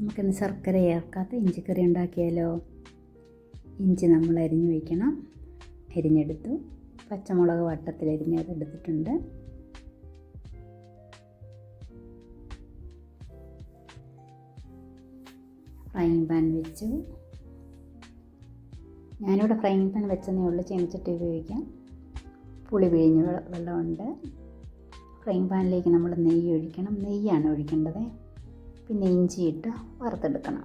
നമുക്കിന്ന് ശർക്കര ചേർക്കാത്ത ഇഞ്ചിക്കറി ഉണ്ടാക്കിയാലോ? ഇഞ്ചി നമ്മൾ അരിഞ്ഞു വയ്ക്കണം. അരിഞ്ഞെടുത്തു. പച്ചമുളക് വട്ടത്തിൽ അരിഞ്ഞ് അതെടുത്തിട്ടുണ്ട്. ഫ്രൈങ് പാൻ വെച്ചു. ഞാനിവിടെ ഫ്രൈങ് പാൻ വെച്ചതേ ഉള്ളൂ. ചീനച്ചട്ടി ഉപയോഗിക്കാം. പുളി പിഴിഞ്ഞ് വെള്ളമുണ്ട്. ഫ്രൈങ് പാനിലേക്ക് നമ്മൾ നെയ്യ് ഒഴിക്കണം. നെയ്യാണ് ഒഴിക്കേണ്ടത്. പിന്നെ ഇഞ്ചി ഇട്ട് വറുത്തെടുക്കണം.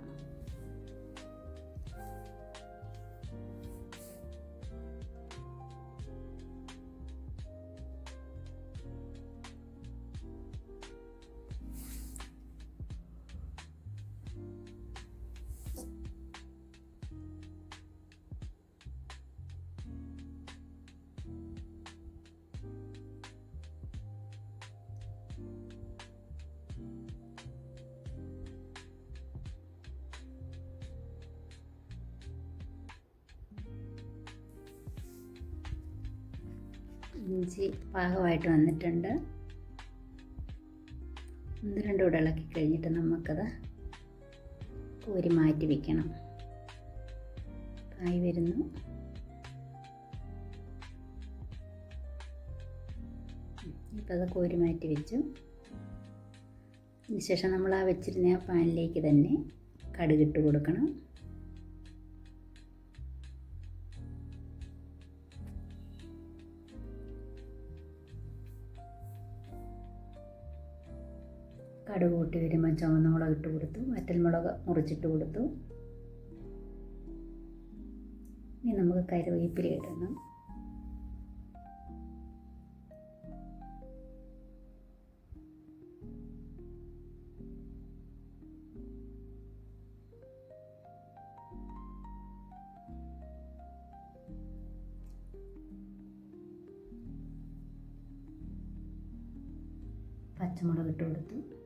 ഇഞ്ചി പാകമായിട്ട് വന്നിട്ടുണ്ട്. ഒന്ന് രണ്ടും കൂടെ ഇളക്കി കഴിഞ്ഞിട്ട് നമുക്കത് കോരി മാറ്റി വയ്ക്കണം ആയി വരുന്നു. ഇപ്പം അത് കോരി മാറ്റി വെച്ചു. അതിനുശേഷം നമ്മൾ ആ വെച്ചിരുന്ന ആ പാനിലേക്ക് തന്നെ കടുകിട്ട് കൊടുക്കണം. കടുക് കൂട്ടി വരുമ്പോൾ ചുവന്ന മുളക് ഇട്ട് കൊടുത്തു. വറ്റൽമുളക് മുറിച്ചിട്ട് കൊടുത്തു. ഇനി നമുക്ക് കറിവേപ്പില ഇടണം. പച്ചമുളക് ഇട്ട് കൊടുത്തു.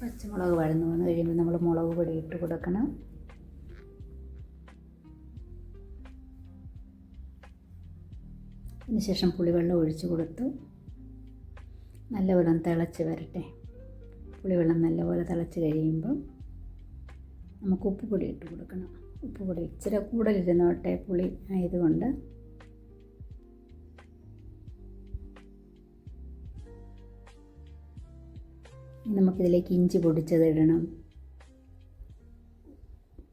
പച്ചമുളക് വഴന്നു വന്ന് കഴിയുമ്പോൾ നമ്മൾ മുളക് പൊടി ഇട്ട് കൊടുക്കണം. അതിനുശേഷം പുളിവെള്ളം ഒഴിച്ചു കൊടുത്തു നല്ലപോലെ തിളച്ച് വരട്ടെ. പുളിവെള്ളം നല്ലപോലെ തിളച്ച് കഴിയുമ്പോൾ നമുക്ക് ഉപ്പ് പൊടി ഇട്ട് കൊടുക്കണം. ഉപ്പ് പൊടി ഇച്ചിരി കൂടുതലിരുന്നോട്ടെ പുളി ആയതുകൊണ്ട്. നമുക്കിതിലേക്ക് ഇഞ്ചി പൊടിച്ചത് ഇടണം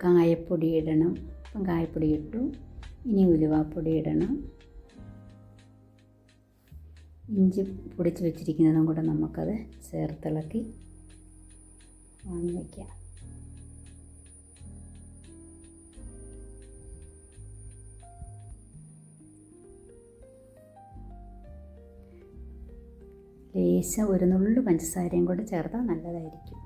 കായപ്പൊടി ഇടണം. അപ്പം കായപ്പൊടി ഇട്ടു. ഇനി ഉലുവാപ്പൊടി ഇടണം. ഇഞ്ചി പൊടിച്ച് വെച്ചിരിക്കുന്നതും കൂടെ നമുക്കത് ചേർത്തിളക്കി വാങ്ങി വയ്ക്കാം ലേശം ഒരു നുള്ളു പഞ്ചസാരയും കൂടെ ചേർത്താൽ നല്ലതായിരിക്കും.